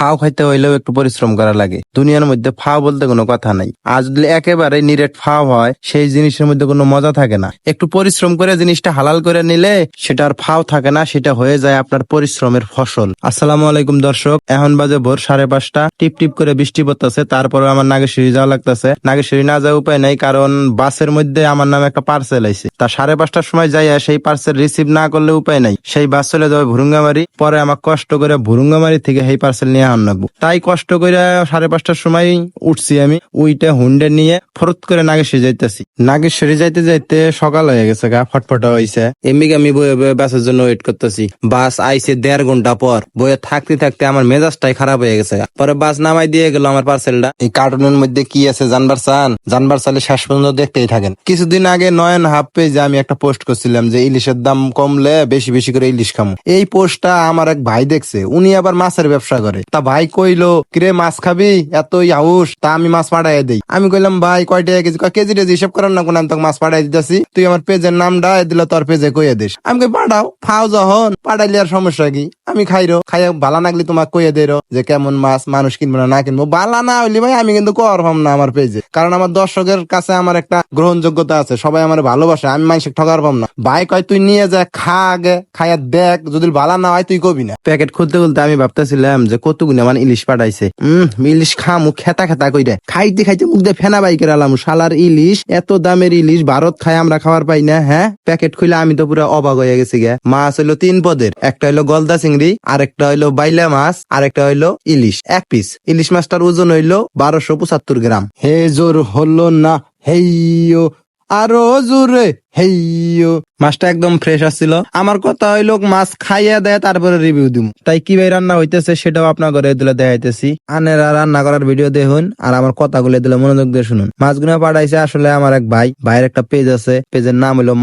ফাও খাইতে হইলেও একটু পরিশ্রম করা লাগে। দুনিয়ার মধ্যে ফাও বলতে কোনো কথা নাই। আর যদি একেবারে নিরেট ফাও হয়, সেই জিনিসের মধ্যে কোনো মজা থাকে না। একটু পরিশ্রম করে জিনিসটা হালাল করে নিলে সেটা আর ফাও থাকে না, সেটা হয়ে যায় আপনার পরিশ্রমের ফসল। আসসালামু আলাইকুম দর্শক, এখন বাজে ভোর সাড়ে পাঁচটা। টিপ টিপ করে বৃষ্টি পড়তেছে তারপরে আমার নাগেশ্বরী যাওয়া লাগতেছে। নাগেশ্বরী না যাওয়া উপায় নাই, কারণ বাসের মধ্যে আমার নামে একটা পার্সেল আইছে। তা সাড়ে পাঁচটার সময় যাইয়া সেই পার্সেল রিসিভ না করলে উপায় নাই। সেই বাস চলে যাবে ভুরুঙ্গামারি, পরে আমার কষ্ট করে ভুরুঙ্গামারি থেকে সেই পার্সেল নিয়ে আন লাগবো। তাই কষ্ট করে সাড়ে পাঁচটার সময় উঠছি আমি, উইটা হুন্ডে নিয়ে ফরত করে নাগেশ্বরী যাইতেছি। নাগেশ্বরী যাইতে যাইতে সকাল হয়ে গেছে গা, ফটফটা হয়েছে এমনি আমি বয়ে বয়ে বাসের জন্য ওয়েট করতেছি। বাস আইছে দেড় ঘণ্টা পর, বয়ে থাকতে থাকতে আমার মেজাজটাই খারাপ হয়ে গেছে পরে বাস নামাই দিয়ে গেল আমার পার্সেলটা এই কার্টুনের মধ্যে কি আছে জানবার চান জানবার চালে শেষ পর্যন্ত দেখতেই থাকেন। কিছুদিন আগে নয়ন হাফ পেজে আমি একটা পোস্ট করছিলাম যে ইলিশের দাম কমলে বেশি বেশি করে ইলিশ খামো। এই পোস্টটা আমার এক ভাই দেখছে, উনি আবার মাছের ব্যবসা করে। তা ভাই কইলো, কিরে, মাছ খাবি? এতই আউস তা আমি মাছ পাঠাই দেই। আমি কইলাম, ভাই, কয় টাকা কেজি? কেজি টেজি হিসাব করার না কোন তোকে মাছ পাঠাই দিতেছি। তুই আমার পেজের নাম নামটা দিলে তোর পেজে কইয়া দিস। আমি কই, পাঠাও, ফাও যখন, পাঠাইলে আর সমস্যা কি? আমি খাইরো, খাইয়া ভালো লাগলে তোমাকে কইয়ে দেরো যে কেমন মাছ, মানুষ কিনবো না না কিনবো। ভালো না হইলে ভাই আমি কিন্তু করবাম না আমার পেজে। কারণ আমার দর্শকের কাছে আমার একটা গ্রহণযোগ্যতা আছে, সবাই আমার ভালোবাসে, আমি মানুষকে ঠকার পাম না। ভাই কয়, তুই নিয়ে যা, খা আগে, খাইয়া দেখ, যদি ভালো না হয় তুই কবি না। প্যাকেট খুলতে খুলতে আমি ভাবতেছিলাম যে কতগুলো মানে ইলিশ পাঠাইছে। হম ইলিশ খামু, খেতা খেতা কইরে। খাইতে খাইতে মুখ দিয়ে ফেনা বাইকের আলাম, শালার ইলিশ, এত দামের ইলিশ, ভারত খাই আমরা খাবার পাই না হ্যাঁ? প্যাকেট খুলে আমি তো পুরো অবাক হয়ে গেছি গে। মাছ হইল তিন পদের, একটা হইল গলদা চিংড়ি আরেকটা হইল বাইলা মাছ, আরেকটা হইল ইলিশ, এক পিস ইলিশ মাছটার ওজন হইল বারোশো পঁচাত্তর গ্রাম। হে জোর হলো না, হেইয়ো, আরও জোরে। হেইয়ো, মাছটা একদম ফ্রেশ আসছিল। আমার কথা হইল, মাছ খাইয়া দেয়, তারপরে রিভিউ তাই কি ভাই রান্না হইতেছে সেটাও আপনার ঘরে দিলে দেখাইতেছি। আনেরা রান্না করার ভিডিও দেখুন, আর আমার কথাগুলো দিলে মনোযোগ দিয়ে শুনুন। মাছগুলো পাঠাইছে আসলে আমার এক ভাই। ভাইয়ের একটা পেজ আছে পেজের নাম হলো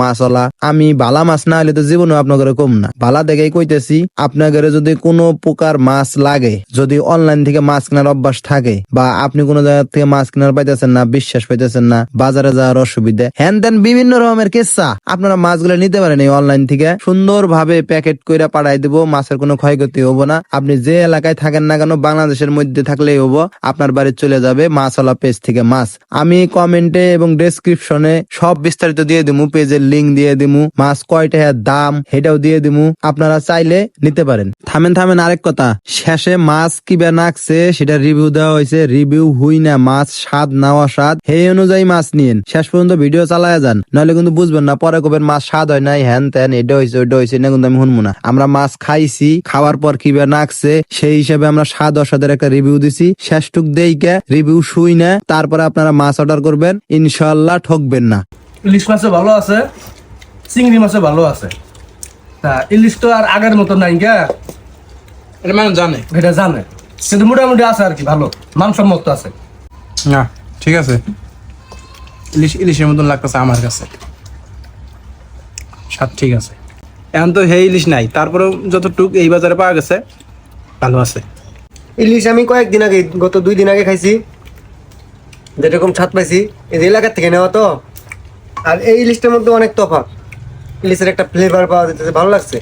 আমি বালা মাছ না হলে তো জীবনে আপনার ঘরে কম না। বালা দেখেই কইতেছি, আপনার ঘরে যদি কোনো প্রকার মাছ লাগে, যদি অনলাইন থেকে মাছ কেনার অভ্যাস থাকে, বা আপনি কোনো জায়গা থেকে মাছ কেনার পাইতেছেন না, বিশ্বাস পাইতেছেন না, বাজারে যাওয়ার অসুবিধা হ্যান বিভিন্ন রকমের কেসা? আপনারা মাছগুলো নিতে পারেন এই অনলাইন থেকে। সুন্দর ভাবে প্যাকেট করে পাঠাই দেবো, মাছের কোনো ক্ষয়ক্ষতি হব না। আপনি যে এলাকায় থাকেন না কেন, বাংলাদেশের মধ্যে থাকলেই হব। আপনার বাড়ি চলে যাবে মাছওয়ালা পেজ থেকে মাছ। আমি কমেন্টে এবং ডেসক্রিপশনে সব বিস্তারিত দিয়ে দিমু পেজের লিঙ্ক দিয়ে দিমু, মাছ কয়টা দাম, সেটাও দিয়ে দিমু। আপনারা চাইলে নিতে পারেন। থামেন থামেন, আরেক কথা। শেষে মাছ কি বে নাকছে, সেটা রিভিউ দেওয়া হয়েছে। রিভিউ হুই না মাছ, স্বাদ, নাওয়া স্বাদ, সেই অনুযায়ী মাছ নিয়েন। শেষ পর্যন্ত ভিডিও চালায় যান। নাহলে কিন্তু বুঝবেন না পরে কবেন মাছ স্বাদ হয় নাই হ্যান ত্যান এটা হয়েছে ওইটা হয়েছে না কিন্তু আমি শুনব না। আমরা মাছ খাইছি খাওয়ার পর কি বে নাকছে সেই হিসেবে আমরা স্বাদ অস্বাদের একটা রিভিউ দিছি শেষটুক দেইকে রিভিউ শুই না তারপরে আপনারা মাছ অর্ডার করবেন ইনশাল্লাহ ঠকবেন না। ইলিশ মাছও ভালো আছে চিংড়ি মাছও ভালো আছে। তা ইলিশ তো আর আগের মতো নাই গা। এটা মানুষ জানে। এটা জানে। কিন্তু মোটামুটি আছে আর কি ভালো। মানসম্মত আছে। না ঠিক আছে। ইলিশ ইলিশের মতন লাগতেছে আমার কাছে। স্বাদ ঠিক আছে। এখন তো হে ইলিশ নাই তারপরেও যতটুক এই বাজারে পাওয়া গেছে ভালো আছে। ইলিশ আমি কয়েকদিন আগে গত দুই দিন আগে খাইছি। যেরকম ছাদ পাইছি এই এলাকার থেকে নেওয়া তো। আর এই ইলিশটার মধ্যে অনেক তফাৎ। ইলিশের একটা ফ্লেভার পাওয়া যেতেছে ভালো লাগছে।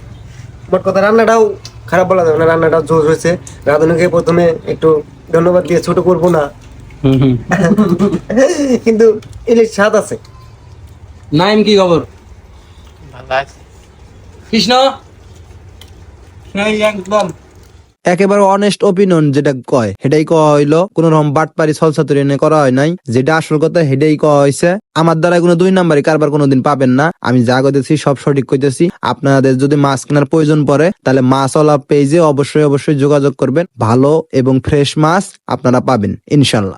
মোট কথা রান্নাটাও খারাপ বলা যাবে না রান্নাটাও জোর হয়েছে। রাঁধুনিকে প্রথমে একটু ধন্যবাদ দিয়ে ছোট করব না। কিন্তু ইলিশ স্বাদ আছে। নাইম কি খবর? কৃষ্ণ। একদম। একেবারে অনেস্ট ওপিনিয়ন যেটা কয় সেটাই কয়া হইল কোন রকম বাটপারি ছলছাতুরি এনে করা হয় নাই। যেটা আসল কথা সেটাই কয়া হয়েছে আমার দ্বারা কোনো দুই নাম্বারই কারবার কোনোদিন পাবেন না। আমি যা কইতেছি সব সঠিক কইতেছি। আপনাদের যদি মাছ কেনার প্রয়োজন পড়ে তাহলে মাছওয়ালা পেজে অবশ্যই অবশ্যই যোগাযোগ করবেন। ভালো এবং ফ্রেশ মাছ আপনারা পাবেন ইনশাল্লাহ।